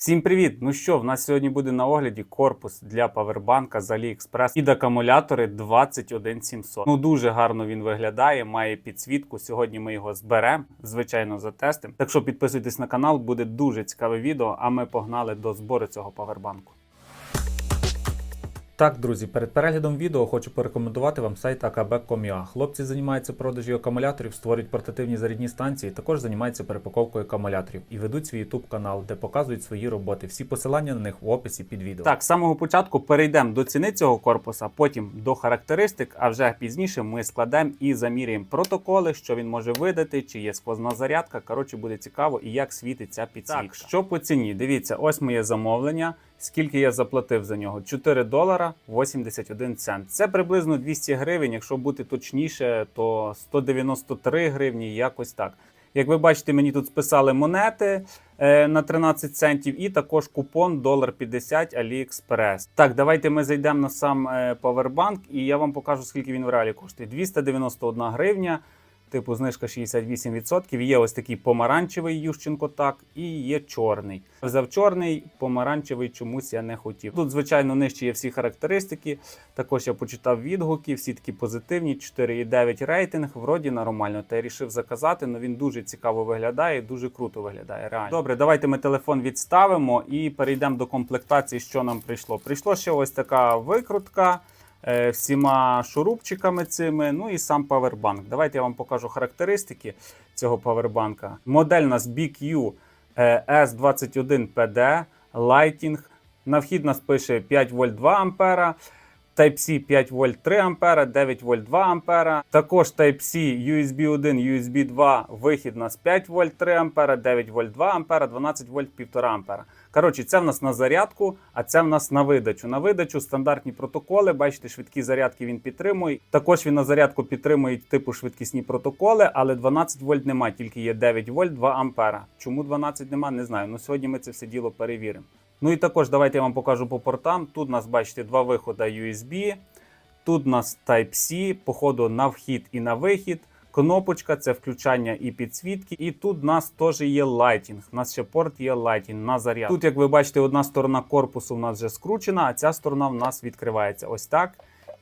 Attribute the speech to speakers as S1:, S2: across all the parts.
S1: Всім привіт! Ну що, в нас сьогодні буде на огляді корпус для павербанка з AliExpress під акумулятори 21700. Ну дуже гарно він виглядає, має підсвітку. Сьогодні ми його зберемо, звичайно, затестимо. Так що підписуйтесь на канал, буде дуже цікаве відео. А ми погнали до збору цього павербанку. Так, друзі, перед переглядом відео хочу порекомендувати вам сайт akb.com.ua. Хлопці займаються продажі акумуляторів, створюють портативні зарядні станції, також займаються перепаковкою акумуляторів і ведуть свій YouTube канал, де показують свої роботи. Всі посилання на них в описі під відео. Так, з самого початку перейдемо до ціни цього корпуса, потім до характеристик, а вже пізніше ми складемо і заміряємо протоколи, що він може видати, чи є сквозна зарядка. Коротше, буде цікаво і як світиться підсвітка. Так, що по ціні? Дивіться, ось моє замовлення. Скільки я заплатив за нього? 4 долара 81 цент. Це приблизно 200 гривень. Якщо бути точніше, то 193 гривні, якось так. Як ви бачите, мені тут списали монети е, на 13 центів, і також купон долар 50 AliExpress. Так, давайте ми зайдемо на сам е, павербанк, і я вам покажу, скільки він в реалі коштує. 291 гривня. Типу знижка 68%. Є ось такий помаранчевий Ющенко так, і є чорний. Взяв чорний, помаранчевий чомусь я не хотів. Тут, звичайно, нижче є всі характеристики. Також я почитав відгуки, всі такі позитивні, 4,9 рейтинг. Вроді нормально. Та я рішив заказати, але він дуже цікаво виглядає, дуже круто виглядає. Реально. Добре, давайте ми телефон відставимо і перейдемо до комплектації, що нам прийшло. Прийшло ще ось така викрутка всіма шурупчиками цими, ну і сам павербанк. Давайте я вам покажу характеристики цього павербанка. Модель нас BQ е, S21PD Lighting. На вхід нас пише 5 вольт 2 ампера. Type-C 5 вольт 3 ампера, 9 вольт 2 ампера. Також Type-C USB 1, USB 2, вихід у нас 5 вольт 3 ампера, 9 вольт 2 ампера, 12 вольт 1,5 ампера. Коротше, це в нас на зарядку, а це в нас на видачу. На видачу стандартні протоколи. Бачите, швидкі зарядки він підтримує. Також він на зарядку підтримує типу швидкісні протоколи, але 12 вольт немає, тільки є 9 вольт 2 ампера. Чому 12 немає, не знаю. Ну сьогодні ми це все діло перевіримо. Ну і також давайте я вам покажу по портам. Тут у нас, бачите, два виходи USB. Тут у нас Type-C, походу на вхід і на вихід. Кнопочка це включання і підсвітки. І тут у нас теж є лайтінг. У нас ще порт є лайтінг на заряд. Тут, як ви бачите, одна сторона корпусу в нас вже скручена, а ця сторона в нас відкривається. Ось так.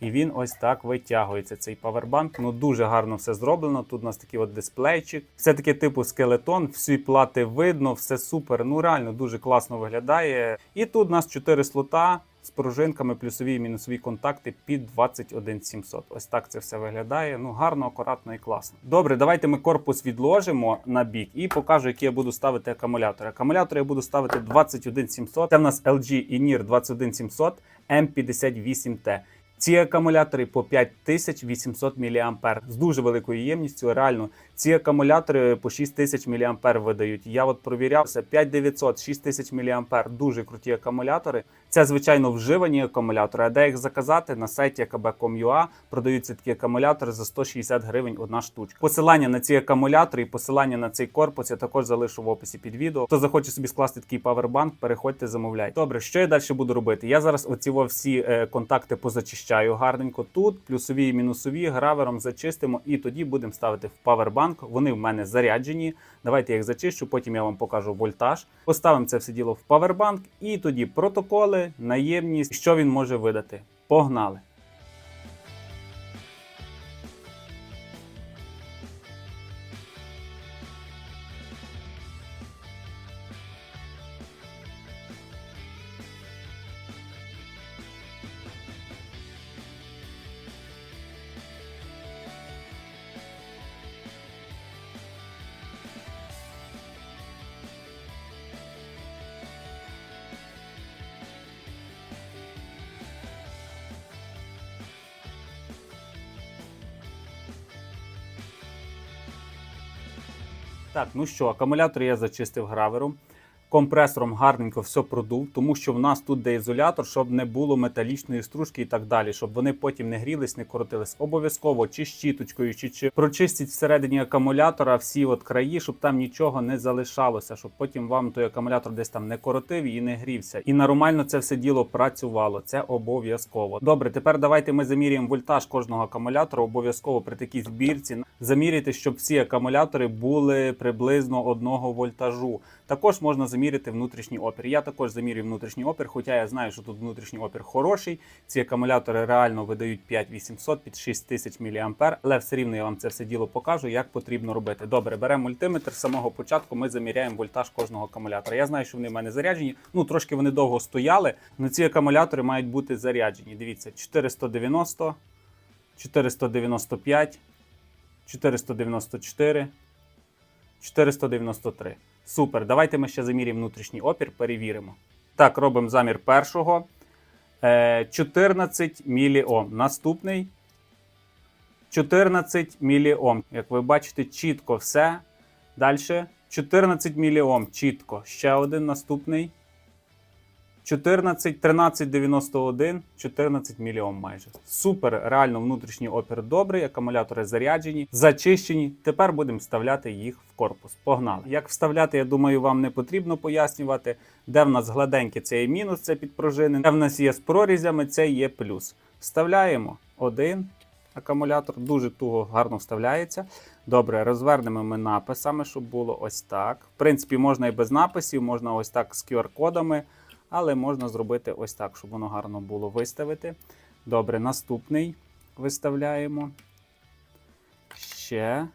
S1: І він ось так витягується. Цей павербанк. Ну дуже гарно все зроблено. Тут у нас такий от дисплейчик. Все таки типу скелетон, всі плати видно, все супер. Ну реально дуже класно виглядає. І тут у нас 4 слота. З пружинками плюсові і мінусові контакти під 21700. Ось так це все виглядає. Ну гарно, акуратно і класно. Добре, давайте ми корпус відложимо на бік і покажу, які я буду ставити акумулятори. Акумулятори я буду ставити 21700. Це в нас LG INIR 21700 M58T. Ці акумулятори по 5800 мА з дуже великою ємністю. Реально, ці акумулятори по 6000 мА видають. Я от провірявся 5900, 6000 мА. Дуже круті акумулятори. Це звичайно вживані акумулятори. А де їх заказати на сайті akb.com.ua продаються такі акумулятори за 160 гривень одна штучка. Посилання на ці акумулятори і посилання на цей корпус я також залишу в описі під відео. Хто захоче собі скласти такий павербанк, переходьте, замовляйте. Добре, що я далі буду робити? Я зараз оці всі е, контакти позачищаю гарненько тут, плюсові і мінусові гравером зачистимо, і тоді будемо ставити в павербанк. Вони в мене заряджені. Давайте я їх зачищу, потім я вам покажу вольтаж. Поставимо це все діло в павербанк, і тоді протоколи, наємність, що він може видати. Погнали! Так, ну що, акумулятор я зачистив гравером. Компресором гарненько все продув, тому що в нас тут де ізолятор, щоб не було металічної стружки і так далі, щоб вони потім не грілись, не коротились. Обов'язково чи щіточкою, чи, чи прочистіть всередині акумулятора всі от краї, щоб там нічого не залишалося, щоб потім вам той акумулятор десь там не коротив і не грівся. І нормально це все діло працювало. Це обов'язково. Добре, тепер давайте ми заміряємо вольтаж кожного акумулятора. Обов'язково при такій збірці заміряйте, щоб всі акумулятори були приблизно одного вольтажу. Також можна заміряти внутрішній опір. Я також замірюю внутрішній опір, хоча я знаю, що тут внутрішній опір хороший. Ці акумулятори реально видають 5800 під 6000 мА, але все рівно я вам це все діло покажу, як потрібно робити. Добре, беремо мультиметр. З самого початку ми заміряємо вольтаж кожного акумулятора. Я знаю, що вони в мене заряджені. Ну трошки вони довго стояли. але ці акумулятори мають бути заряджені. Дивіться, 490, 495, 494, 493. Супер. Давайте ми ще заміряємо внутрішній опір, перевіримо. Так, робимо замір першого. Е, 14 міліом. Наступний 14 міліом. Як ви бачите, чітко все. Далі 14 міліом. Чітко. Ще один наступний. 14, 1391, 14 мільйон майже. Супер, реально внутрішній опір добрий, акумулятори заряджені, зачищені. Тепер будемо вставляти їх в корпус. Погнали. Як вставляти, я думаю, вам не потрібно пояснювати. Де в нас гладеньке, це є мінус, це підпружини. Де в нас є з прорізями, це є плюс. Вставляємо один акумулятор, дуже туго гарно вставляється. Добре, розвернемо ми написами, щоб було ось так. В принципі, можна і без написів, можна ось так з QR-кодами. Але можна зробити ось так, щоб воно гарно було виставити. Добре, наступний виставляємо. Ще.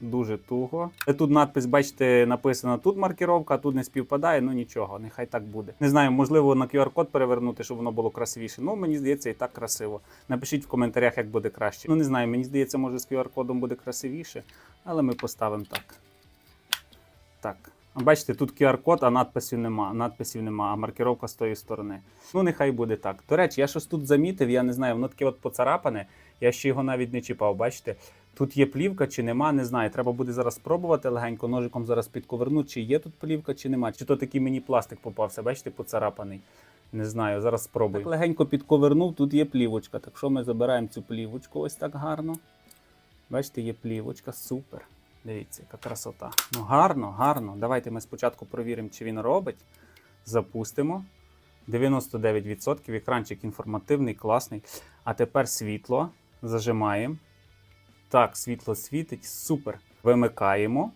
S1: Дуже туго. Тут надпис, бачите, написано тут маркіровка, а тут не співпадає, ну нічого, нехай так буде. Не знаю, можливо, на QR-код перевернути, щоб воно було красивіше. Ну, мені здається, і так красиво. Напишіть в коментарях, як буде краще. Ну, не знаю, мені здається, може з QR-кодом буде красивіше, але ми поставимо так. Так. Бачите, тут QR-код, а надписів нема. Надписів нема, а маркировка з тої сторони. Ну, нехай буде так. До речі, я щось тут замітив, я не знаю, воно таке от поцарапане. Я ще його навіть не чіпав. Бачите? Тут є плівка чи нема, не знаю. Треба буде зараз спробувати легенько ножиком зараз підковернути, чи є тут плівка, чи нема. Чи то такий мені пластик попався, бачите, поцарапаний. Не знаю, зараз спробую. Так легенько підковернув, тут є плівочка. Так що ми забираємо цю плівочку ось так гарно. Бачите, є плівочка, супер. Дивіться, яка красота. Ну, гарно, гарно. Давайте ми спочатку провіримо, чи він робить. Запустимо. 99%. Екранчик інформативний, класний. А тепер світло. Зажимаємо. Так, світло світить. Супер. Вимикаємо.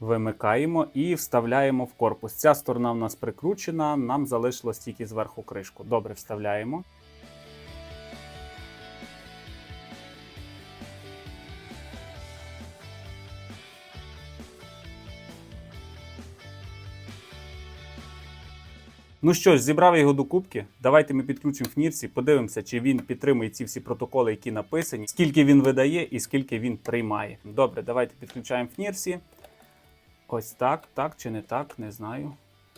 S1: Вимикаємо і вставляємо в корпус. Ця сторона в нас прикручена, нам залишилось тільки зверху кришку. Добре, вставляємо. Ну що ж, зібрав його до кубки. Давайте ми підключимо фнірсі, подивимося, чи він підтримує ці всі протоколи, які написані, скільки він видає і скільки він приймає. Добре, давайте підключаємо фнірсі. Ось так, так чи не так, не знаю.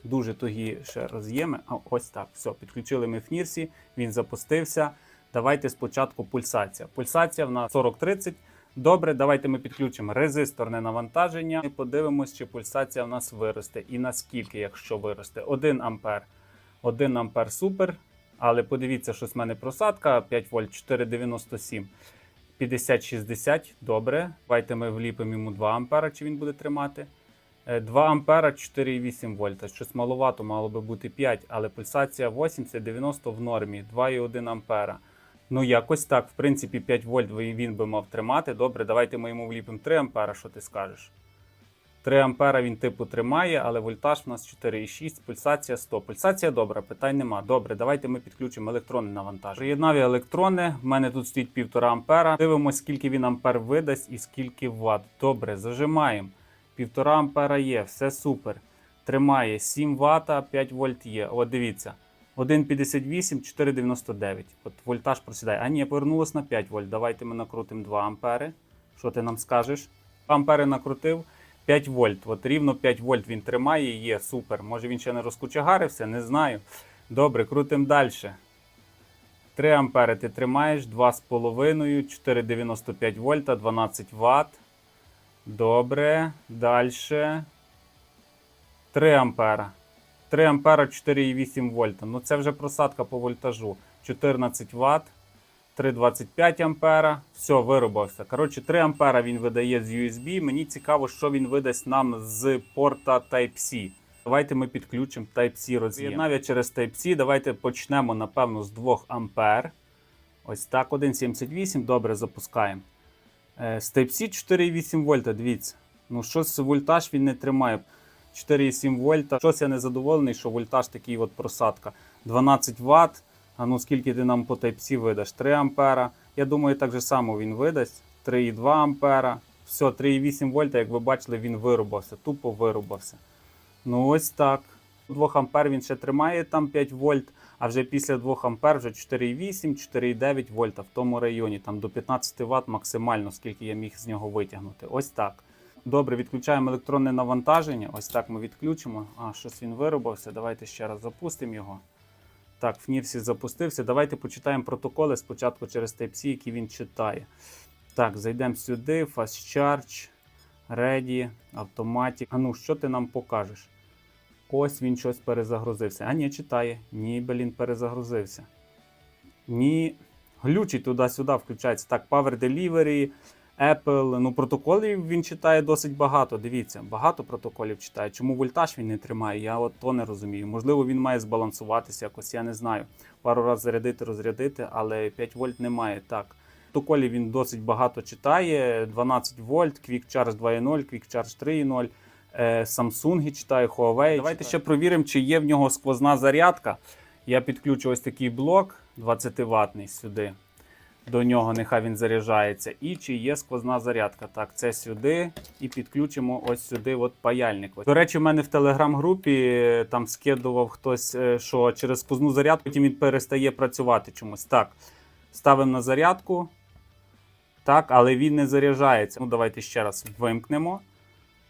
S1: Дуже тугі ще роз'єми. Ось так. Все, підключили ми фнірсі, він запустився. Давайте спочатку пульсація. Пульсація в нас 40-30. Добре, давайте ми підключимо резисторне навантаження і подивимось, чи пульсація в нас виросте і наскільки, якщо виросте. 1 ампер. 1 ампер супер. Але подивіться, що з мене просадка 5 вольт 4,97. 50-60. Добре. Давайте ми вліпимо йому 2 ампера, чи він буде тримати. Е, 2 ампера 4,8 вольта. Щось маловато, мало би бути 5, але пульсація 80-90 в нормі. 2,1 ампера. Ну, якось так. В принципі, 5 вольт він би мав тримати. Добре, давайте ми йому вліпимо 3 ампера, що ти скажеш? 3 ампера він типу тримає, але вольтаж у нас 4,6, пульсація 100. Пульсація добра, питань нема. Добре, давайте ми підключимо електронне навантаження. Приєднав я електрони, в мене тут стоїть 1,5 ампера. Дивимося, скільки він ампер видасть і скільки ватт. Добре, зажимаємо. 1,5 ампера є, все супер. Тримає 7 Вт, 5 вольт є. От дивіться. 1,58, 4,99. От вольтаж просідає. А ні, повернулось на 5 вольт. Давайте ми накрутимо 2 ампери. Що ти нам скажеш? 2 ампери накрутив. 5 вольт. От рівно 5 вольт він тримає, є супер. Може він ще не розкучагарився, не знаю. Добре, крутимо далі. 3 ампери ти тримаєш, 2,5, 4,95 вольта, 12 Вт. Добре. Далі. 3 ампера. 3 ампера 4,8 вольта. Ну це вже просадка по вольтажу. 14 Вт. 3,25 ампера. Все, виробився. Коротше, 3 ампера він видає з USB. Мені цікаво, що він видасть нам з порта Type-C. Давайте ми підключимо Type-C роз'єм. Я через Type-C. Давайте почнемо, напевно, з 2 ампер. Ось так, 1,78. Добре, запускаємо. Е, З Type-C 4,8 вольта. Дивіться. Ну, щось вольтаж він не тримає. 4,7 вольта. Щось я не задоволений, що вольтаж такий от просадка. 12 Вт. А ну скільки ти нам по Type-C видаш? 3 ампера. Я думаю, так же само він видасть. 3,2 ампера. Все, 3,8 вольта, як ви бачили, він вирубався, тупо вирубався. Ну ось так. 2 ампер він ще тримає там 5 вольт, а вже після 2 ампер вже 4,8, 4,9 вольта в тому районі, там до 15 Вт максимально, скільки я міг з нього витягнути. Ось так. Добре, відключаємо електронне навантаження. Ось так ми відключимо. А, щось він вирубався. Давайте ще раз запустимо його. Так, в Нірсі запустився. Давайте почитаємо протоколи спочатку через Type-C, які він читає. Так, зайдемо сюди. Fast Charge, Ready, Automatic. А ну, що ти нам покажеш? Ось він щось перезагрузився. А ні, читає. Ні, блін, перезагрузився. Ні. Глючить туди-сюди включається. Так, Power Delivery, Apple. Ну, протоколів він читає досить багато. Дивіться, багато протоколів читає. Чому вольтаж він не тримає? Я от то не розумію. Можливо, він має збалансуватися якось, я не знаю. Пару разів зарядити, розрядити, але 5 вольт немає. Так. Протоколів він досить багато читає. 12 вольт, Quick Charge 2.0, Quick Charge 3.0. Е, Samsung читає, Huawei. Давайте ще провіримо, чи є в нього сквозна зарядка. Я підключу ось такий блок 20 ватний сюди. До нього нехай він заряджається. І чи є сквозна зарядка. Так, це сюди. І підключимо ось сюди от паяльник. До речі, в мене в телеграм-групі е, там скидував хтось, е, що через сквозну зарядку потім він перестає працювати чомусь. Так, ставимо на зарядку. Так, але він не заряджається. Ну, давайте ще раз вимкнемо.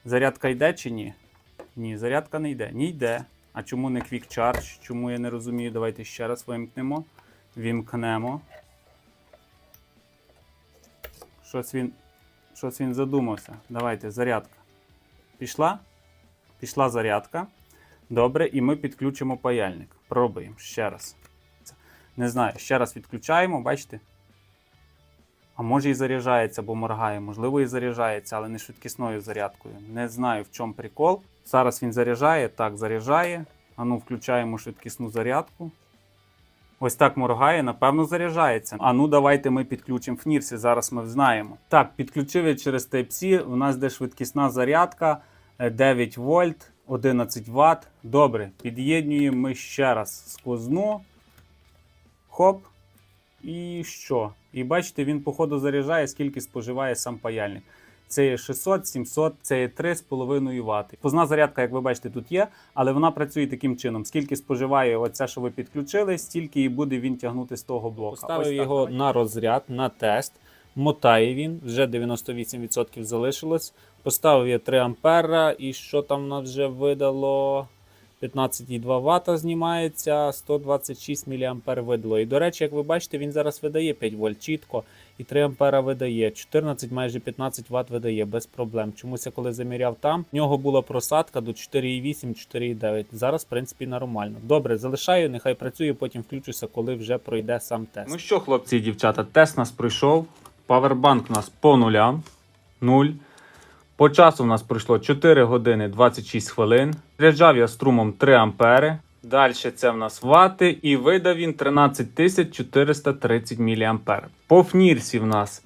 S1: Зарядка йде чи ні? Ні, зарядка не йде. Не йде. А чому не Quick Charge? Чому я не розумію? Давайте ще раз вимкнемо. Вімкнемо. Щось він, щось він задумався. Давайте, зарядка. Пішла? Пішла зарядка. Добре, і ми підключимо паяльник. Пробуємо ще раз. Не знаю, ще раз відключаємо, бачите? А може і заряджається, бо моргає. Можливо, і заряджається, але не швидкісною зарядкою. Не знаю, в чому прикол. Зараз він заряджає, так, заряджає. А ну, включаємо швидкісну зарядку. Ось так моргає, напевно, заряджається. А ну, давайте ми підключимо в Нірсі, зараз ми знаємо. Так, підключили через Type-C. У нас де швидкісна зарядка е, 9 вольт, 11 Вт. Добре, під'єднуємо ми ще раз сквозну. Хоп. І що? І бачите, він, походу, заряджає, скільки споживає сам паяльник. Це є 600, 700, це є 3,5 Вт. Позна зарядка, як ви бачите, тут є, але вона працює таким чином. Скільки споживає оце, що ви підключили, стільки і буде він тягнути з того блока.
S2: Поставив
S1: Ось так,
S2: його
S1: давайте.
S2: на розряд, на тест. Мотає він, вже 98% залишилось. Поставив я 3 ампера, і що там нас вже видало? 15,2 Вт знімається, 126 мА видало. І до речі, як ви бачите, він зараз видає 5 вольт чітко і 3 ампера видає. 14, майже 15 Вт видає без проблем. Чомусь я коли заміряв там, в нього була просадка до 4,8-4,9. Зараз, в принципі, нормально. Добре, залишаю, нехай працює, потім включуся, коли вже пройде сам тест.
S1: Ну що, хлопці і дівчата, тест нас пройшов. Павербанк у нас по нулям. 0. По часу у нас пройшло 4 години 26 хвилин. Заряджав я струмом 3 ампери. Далі це в нас вати і видав він 13 430 мА. По фнірсі в нас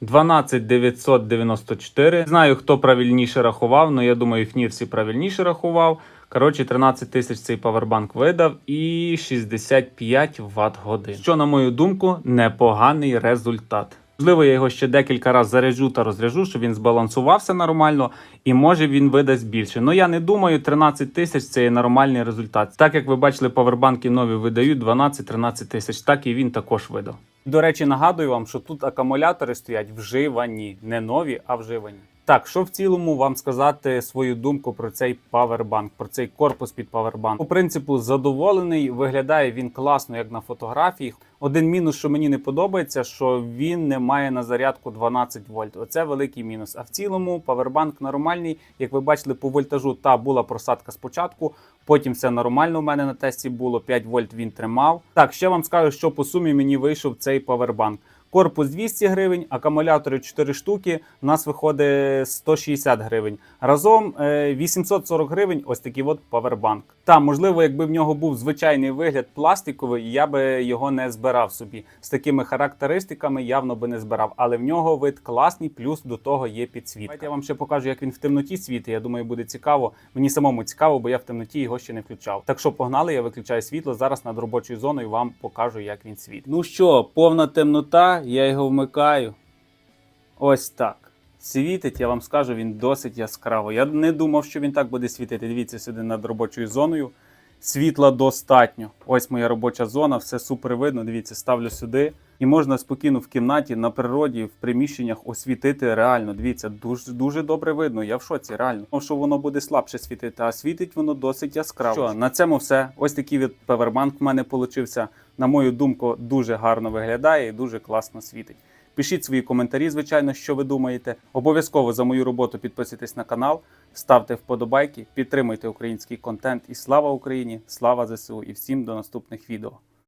S1: 12994. Знаю, хто правильніше рахував, але я думаю, фнірсі правильніше рахував. Коротше, 13 тисяч цей павербанк видав і 65 Вт годин. Що, на мою думку, непоганий результат. Можливо, я його ще декілька разів заряджу та розряжу, щоб він збалансувався нормально, і може він видасть більше. Ну я не думаю, 13 тисяч це є нормальний результат. Так як ви бачили, павербанки нові видають 12-13 тисяч, так і він також видав. До речі, нагадую вам, що тут акумулятори стоять вживані, не нові, а вживані. Так, що в цілому вам сказати свою думку про цей павербанк, про цей корпус під павербанк. По принципу, задоволений, виглядає він класно, як на фотографії. Один мінус, що мені не подобається, що він не має на зарядку 12 вольт. Оце великий мінус. А в цілому павербанк нормальний. Як ви бачили, по вольтажу та була просадка спочатку. Потім все нормально у мене на тесті було. 5 вольт він тримав. Так, ще вам скажу, що по сумі мені вийшов цей павербанк. Корпус 200 гривень, акумулятори 4 штуки. У нас виходить 160 гривень. Разом е, 840 гривень. Ось такий от павербанк. Та можливо, якби в нього був звичайний вигляд пластиковий, я би його не збирав собі. З такими характеристиками явно би не збирав. Але в нього вид класний, плюс до того є підсвітка. Давайте я вам ще покажу, як він в темноті світить. Я думаю, буде цікаво. Мені самому цікаво, бо я в темноті його ще не включав. Так що погнали, я виключаю світло. Зараз над робочою зоною вам покажу, як він світить. Ну що, повна темнота, я його вмикаю. Ось так. Світить, я вам скажу, він досить яскраво. Я не думав, що він так буде світити. Дивіться сюди над робочою зоною. Світла достатньо. Ось моя робоча зона, все супер видно. Дивіться, ставлю сюди. І можна спокійно в кімнаті, на природі, в приміщеннях освітити реально. Дивіться, дуже дуже добре видно. Я в шоці, реально. Тому що воно буде слабше світити, а світить воно досить яскраво. Що, на цьому все. Ось такий від павербанк в мене получився. На мою думку, дуже гарно виглядає і дуже класно світить. Пишіть свої коментарі, звичайно, що ви думаєте. Обов'язково за мою роботу підписуйтесь на канал, ставте вподобайки, підтримуйте український контент. І слава Україні! Слава ЗСУ! І всім до наступних відео.